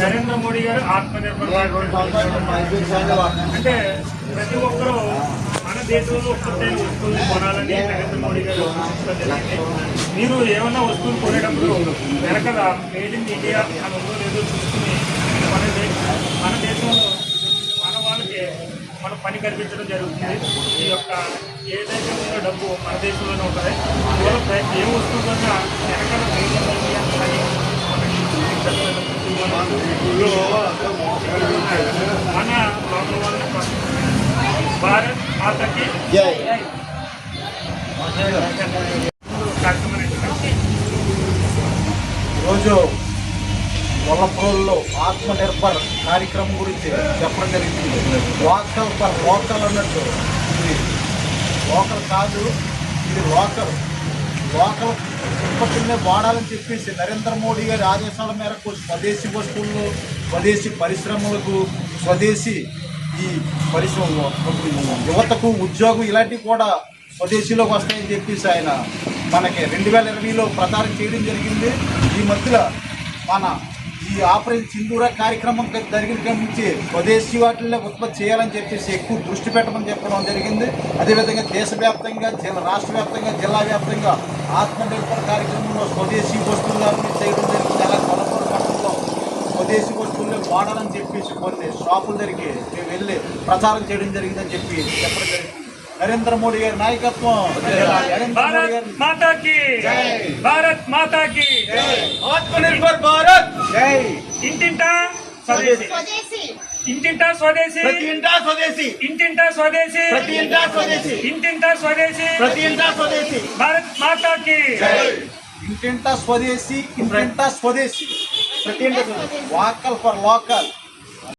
నరేంద్ర మోడీ గారు ఆత్మనిర్భర్ అంటే ప్రతి ఒక్కరూ మన దేశంలో ఉత్పత్తి వస్తువులు కొనాలని నరేంద్ర మోడీ గారు మీరు ఏమన్నా వస్తువులు కొనేటప్పుడు వెనకల మేడ్ ఇన్ ఇండియా అని ఉందో లేదో చూసుకుని మన మన దేశంలో మన వాళ్ళకి మన పని కల్పించడం జరుగుతుంది. ఈ యొక్క ఏదైతే ఉందో డబ్బు మన దేశంలోనే ఉంటుంది. అందువల్ల ఏ వస్తువు కన్నా వెనకాల మన లోకల్ వాళ్ళని భారత్ మాతకి జై కార్యక్రమం రోజు వల్లప్రోల్లో కార్యక్రమం గురించి చెప్పడం జరిగింది. లోకల్ పర్ లోకల్ అన్నట్టు ఇది లోకల్ కాదు ఇది లోకల్ లోకల్ ఉత్పత్తులనే వాడాలని చెప్పేసి నరేంద్ర మోడీ గారి ఆదేశాల మేరకు స్వదేశీ వస్తువులు స్వదేశీ పరిశ్రమలకు స్వదేశీ ఈ పరిశ్రమ యువతకు ఉద్యోగం ఇలాంటివి కూడా స్వదేశీలోకి వస్తాయని చెప్పేసి ఆయన మనకి రెండు వేల ఇరవైలో ప్రచారం చేయడం జరిగింది. ఈ మధ్యలో మన ఈ ఆపరేషన్ సింధూర కార్యక్రమం జరిగిన నుంచి స్వదేశీ వాటిల్లో ఉత్పత్తి చేయాలని చెప్పేసి ఎక్కువ దృష్టి పెట్టమని చెప్పడం జరిగింది. అదేవిధంగా దేశవ్యాప్తంగా జిల్లా రాష్ట్ర వ్యాప్తంగా జిల్లా వ్యాప్తంగా ఆత్మనిర్భర్ కార్యక్రమంలో స్వదేశీ వస్తువులు అభివృద్ధి చేయడం జరిగింది. అలా కొలపూరు పట్టణంలో స్వదేశీ వస్తువులు వాడాలని చెప్పేసి కొన్ని షాపుల దగ్గరికి మేము వెళ్ళి ప్రచారం చేయడం జరిగిందని చెప్పి చెప్పడం జరిగింది. నరేంద్ర మోడీ గారి నాయకత్వం. భారత్ మాతాకి భారత్ మాతాకి ఆత్మనిర్భర్ భారత్. ఇంటింటా స్వదేశీ. స్వదేశీ. ఇంటింటా స్వదేశీ. ప్రతి ఇంటా స్వదేశీ. ఇంటింటా స్వదేశీ. ప్రతి ఇంటా స్వదేశీ. ఇంటింటా స్వదేశీ. ప్రతి ఇంటా స్వదేశీ. భారత్ మాతాకి. ఇంటింటా స్వదేశీ ఇంటింటా స్వదేశీ. ప్రతి ఇంటా స్వదేశీ. Vocal for local.